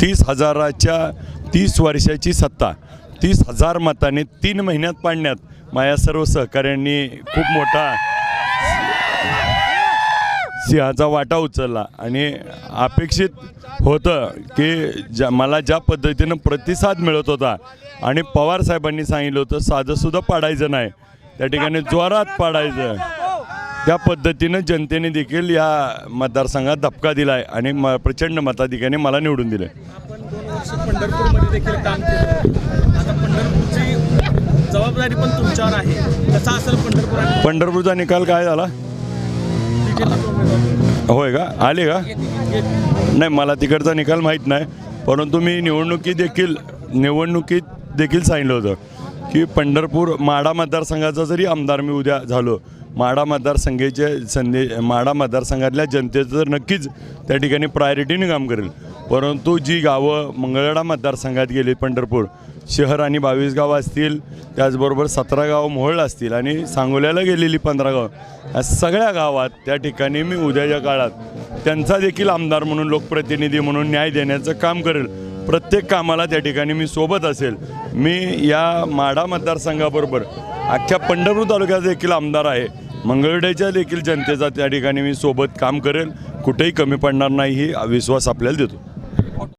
तीस हजाराच्या तीस वर्षाची सत्ता. तीस हजार मताने तीन महिन्यात पाडण्यात माझ्या सर्व सहकाऱ्यांनी खूप मोठा सिंहाचा वाटा उचलला. आणि अपेक्षित होतं की ज्या मला ज्या पद्धतीनं प्रतिसाद मिळत होता आणि पवार साहेबांनी सांगितलं होतं साधंसुद्धा पाडायचं नाही. त्या ठिकाणी जोरात पाडायचं. त्या पद्धतीनं जनतेने देखील या मतदारसंघात धपका दिला आहे आणि म प्रचंड मताधिकाने मला निवडून दिलं आपण दोन वर्ष पंढरपूरमध्ये देखील काम केलं. आता पंढरपूरची जबाबदारी पण तुमच्यावर आहे. कसा असेल पंढरपूर पंढरपूरचा निकाल काय झाला? होय का? आले का? नाही मला तिकडचा निकाल माहीत नाही परंतु मी निवडणुकीत देखील निवडणुकीत देखील सांगितलं होतं. की पंढरपूर माडा मतदारसंघाचा जरी आमदार मी उद्या झालो माडा मतदारसंघाचे संदे माडा मतदारसंघातल्या जनतेचं तर नक्कीच त्या ठिकाणी प्रायोरिटीने काम करेल. परंतु जी गावं मंगळवेढा मतदारसंघात गेली पंढरपूर शहर आणि बावीस गावं असतील त्याचबरोबर सतरा गावं मोहळ असतील आणि सांगोल्याला गेलेली पंधरा गावं या सगळ्या गावात त्या ठिकाणी मी उद्याच्या काळात त्यांचा देखील आमदार म्हणून लोकप्रतिनिधी म्हणून न्याय देण्याचं काम करेल. प्रत्येक कामाला त्या ठिकाणी मी सोबत असेल. मी या माढा मतदारसंघाबरोबर अख्ख्या पंढरपूर तालुक्यात देखील आमदार आहे. मंगळवेढ्याच्या देखील जनतेचा त्या ठिकाणी मी सोबत काम करेल. कुठेही कमी पडणार नाही ही विश्वास आपल्याला देतो.